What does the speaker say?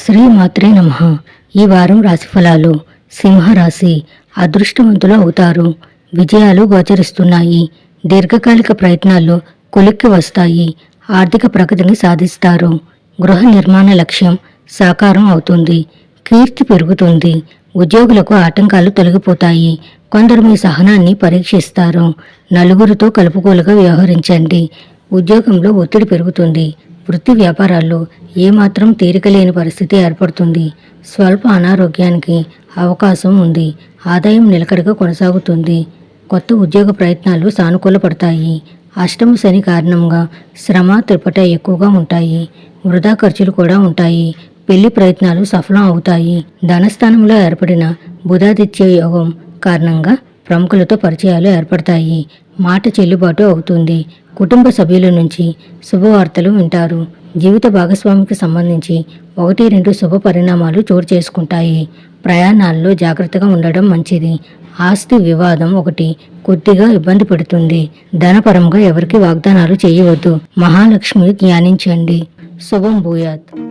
శ్రీమాత్రే నమ. ఈ వారం రాశిఫలాలు సింహరాశి అదృష్టవంతులు అవుతారు. విజయాలు గోచరిస్తున్నాయి. దీర్ఘకాలిక ప్రయత్నాలు కొలిక్కి వస్తాయి. ఆర్థిక ప్రగతిని సాధిస్తారు. గృహ నిర్మాణ లక్ష్యం సాకారం అవుతుంది. కీర్తి పెరుగుతుంది. ఉద్యోగులకు ఆటంకాలు తొలగిపోతాయి. కొందరు మీ సహనాన్ని పరీక్షిస్తారు. నలుగురితో కలుపుకోలుగా వ్యవహరించండి. ఉద్యోగంలో ఒత్తిడి పెరుగుతుంది. వృత్తి వ్యాపారాల్లో ఏమాత్రం తీరిక లేని పరిస్థితి ఏర్పడుతుంది. స్వల్ప అనారోగ్యానికి అవకాశం ఉంది. ఆదాయం నిలకడగా కొనసాగుతుంది. కొత్త ఉద్యోగ ప్రయత్నాలు సానుకూలపడతాయి. అష్టమ శని కారణంగా శ్రమ త్రిపట ఎక్కువగా ఉంటాయి. వృధా ఖర్చులు కూడా ఉంటాయి. పెళ్ళి ప్రయత్నాలు సఫలం అవుతాయి. ధనస్థానంలో ఏర్పడిన బుధాదిత్య యోగం కారణంగా ప్రముఖులతో పరిచయాలు ఏర్పడతాయి. మాట చెల్లుబాటు అవుతుంది. కుటుంబ సభ్యుల నుంచి శుభవార్తలు వింటారు. జీవిత భాగస్వామికి సంబంధించి ఒకటి రెండు శుభ పరిణామాలు చోటు చేసుకుంటాయి. ప్రయాణాల్లో జాగ్రత్తగా ఉండడం మంచిది. ఆస్తి వివాదం ఒకటి కొద్దిగా ఇబ్బంది పడుతుంది. ధనపరంగా ఎవరికి వాగ్దానాలు చేయవద్దు. మహాలక్ష్మి ధ్యానించండి. శుభం భూయాత్.